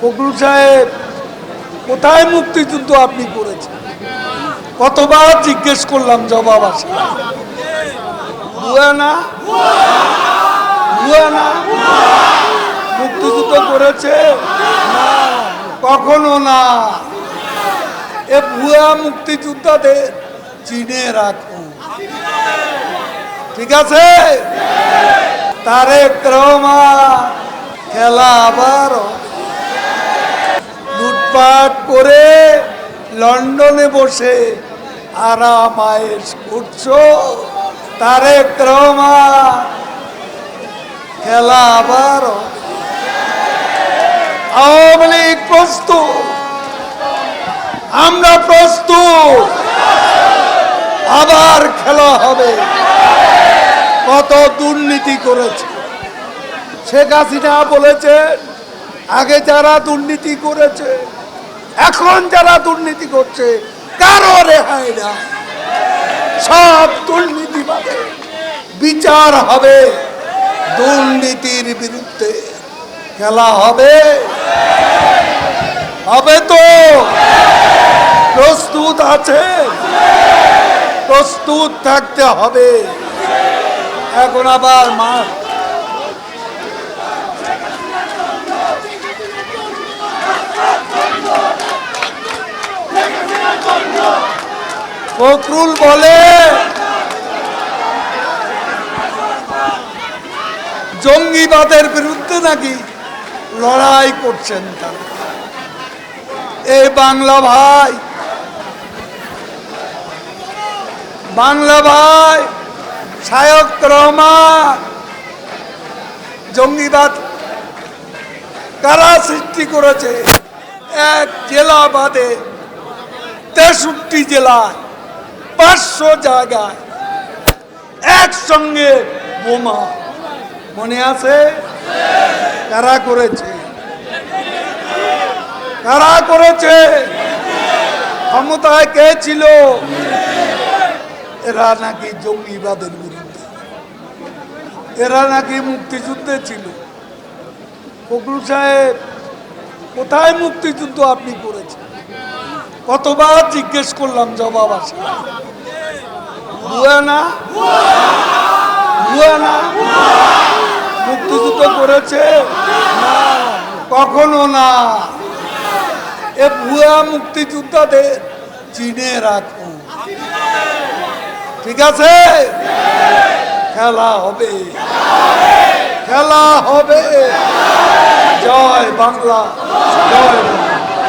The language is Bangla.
ফখরুল সাহেব, কোথায় মুক্তিযুদ্ধ আপনি করেছেন? কতবার জিজ্ঞেস করলাম জবাব আসে না। না? মুক্তিযুদ্ধ করেছে? কখনো না। এ ভুয়া মুক্তিযোদ্ধাদের চিনে রাখুন। ঠিক আছে? তারেক রহমান, খেলা আবার লুটপাট করে লন্ডনে বসে আরাম আয়েস রহমান, খেলা আবার আওয়ামী লীগ প্রস্তুত। আমরা প্রস্তুত। আবার খেলা হবে। কত দুর্নীতি করেছে। শেখ হাসিনা বলেছেন, আগে যারা দুর্নীতি করেছে এখন যারা দুর্নীতি করছে, কারও রেহাই না। সব দুর্নীতিবাদে বিচার হবে দুর্নীতির বিরুদ্ধে। খেলা হবে। হবে তো। প্রস্তুত আছে। প্রস্তুত থাকতে হবে। এখন আবার মা ফখরুল বলে। জঙ্গিবাদের বিরুদ্ধে নাকি লড়াই করছেন তারা। এ বাংলা ভাই। বাংলা ভাই শায়ক রহমান। জঙ্গিবাদ কারা সৃষ্টি করেছে? এক জেলা বাদে তেষট্টি জেলায়। পাঁচশো জায়গায় একসঙ্গে বোমা। মনে আছে? কারা করেছে? কারা করেছে? ক্ষমতায় কে ছিল? এরা নাকি জঙ্গিবাদের বিরুদ্ধে। এরা নাকি মুক্তিযুদ্ধে ছিল। ফখরুল সাহেব, কোথায় মুক্তিযুদ্ধ আপনি করেছেন? কতবার জিজ্ঞেস করলাম, জবাব আসে না। না? মুক্তিযুদ্ধ করেছে? না, কখনো না। এ ভুয়া মুক্তিযোদ্ধাদের চিনে রাখুন ঠিক আছে? খেলা হবে। খেলা হবে। জয় বাংলা। জয় বাংলা।